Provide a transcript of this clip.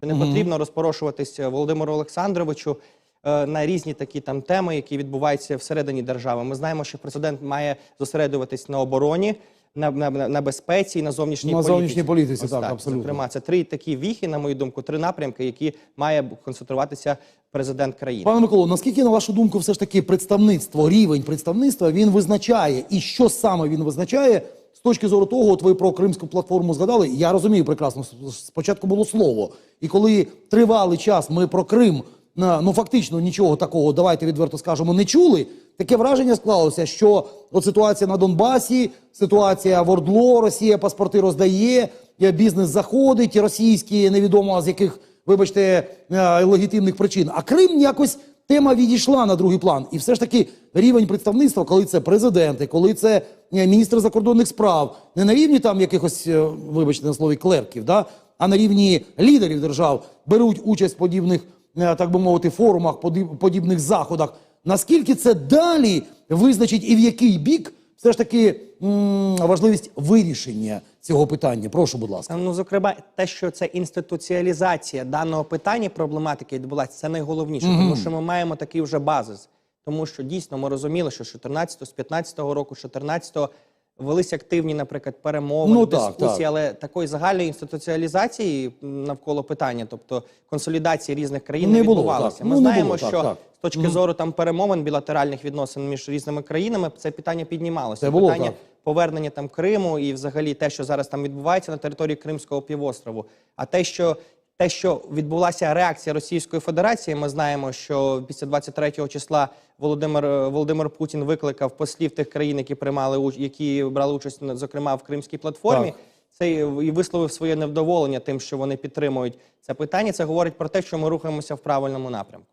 потрібно розпорошуватися Володимиру Олександровичу е, на різні такі там теми, які відбуваються всередині держави. Ми знаємо, що президент має зосередуватись на обороні. На, на, на безпеці і на зовнішній На політиці. зовнішній політиці, Ось так, абсолютно. Зокрема, це три такі віхи, на мою думку, три напрямки, які має концентруватися президент країни. Пане Миколо, наскільки, на вашу думку, все ж таки представництво, рівень представництва він визначає, і що саме він визначає з точки зору того, от ви про кримську платформу згадали. Я розумію прекрасно. Спочатку було слово, і коли тривалий час ми про Крим ну фактично нічого такого, давайте відверто скажемо, не чули. Таке враження склалося, що от ситуація на Донбасі, ситуація в Ордло, Росія паспорти роздає, бізнес заходить, російські невідомо з яких вибачте, е, легітимних причин. А Крим якось тема відійшла на другий план. І все ж таки рівень представництва, коли це президенти, коли це е, міністр закордонних справ, не на рівні там якихось, е, вибачте на слові, клерків, да? а на рівні лідерів держав беруть участь в подібних, е, так би мовити, форумах, подіб- подібних заходах. Наскільки це далі визначить і в який бік все ж таки м, важливість вирішення цього питання? Прошу, будь ласка. Ну, зокрема, те, що це інституціалізація даного питання проблематики відбулася, це найголовніше, тому що ми маємо такий вже базис. Тому що дійсно ми розуміли, що з 14 з 15-го року, з 14-го велись активні, наприклад, перемовини, Ну, дискусії, так. але такої загальної інституціалізації навколо питання, тобто консолідації різних країн Не не, було, відбувалося. так. Ми Ну, знаємо, було, так, що так. З точки зору там перемовин біlaterальних відносин між різними країнами це питання піднімалося. Це було, питання так. повернення там Криму і взагалі те, що зараз там відбувається на території Кримського півострову. А те, що те, що відбулася реакція Російської Федерації, ми знаємо, що після 23 числа Володимир е, Володимир Путін викликав послів тих країн, які приймали які брали участь зокрема в Кримській платформі. Так. Це і висловив своє невдоволення тим, що вони підтримують це питання. Це говорить про те, що ми рухаємося в правильному напрямку.